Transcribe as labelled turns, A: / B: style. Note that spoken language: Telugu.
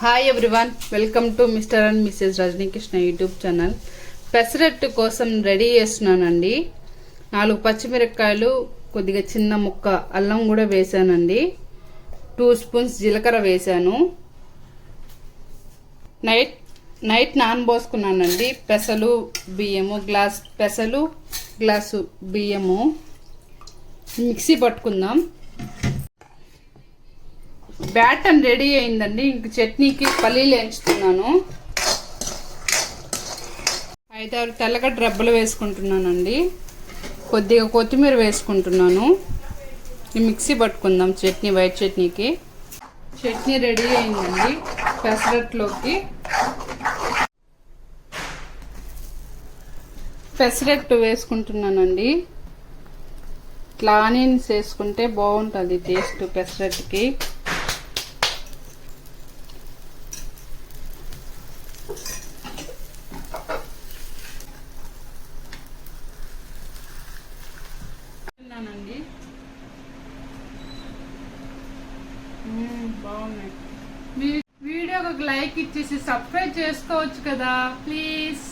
A: Hi everyone welcome to mister and missus Rajanikrishna YouTube channel pesarattu కోసం రెడీ చేస్తున్నానండి. నాలుగు పచ్చిమిరపకాయలు కొద్దిగా చిన్న ముక్క అల్లం కూడా వేసానండి. టూ స్పూన్స్ జీలకర్ర వేసాను. నైట్ నైట్ నానబోసుకున్నానండి. పెసలు బియ్యము గ్లాస్ పెసలు గ్లాసు బియ్యము. మిక్సీ పట్టుకుందాం. బ్యాటన్ రెడీ అయిందండి. ఇంక చట్నీకి పల్లీలు ఎంచుతున్నాను ఐదారు తెల్లగడ్డ రెబ్బలు వేసుకుంటున్నానండి. కొద్దిగా కొత్తిమీర వేసుకుంటున్నాను. ఈ మిక్సీ పట్టుకుందాం చట్నీ వైట్ చట్నీకి. చట్నీ రెడీ అయిందండి పెసరట్లోకి. పెసరట్టు వేసుకుంటున్నానండి. ఇట్లా ఆనియన్స్ వేసుకుంటే బాగుంటుంది టేస్ట్ పెసరట్టుకి. తిన్నానండి బాగున్నాయి. మీ వీడియోకి ఒక లైక్ ఇచ్చేసి సబ్స్క్రైబ్ చేసుకోవచ్చు కదా ప్లీజ్.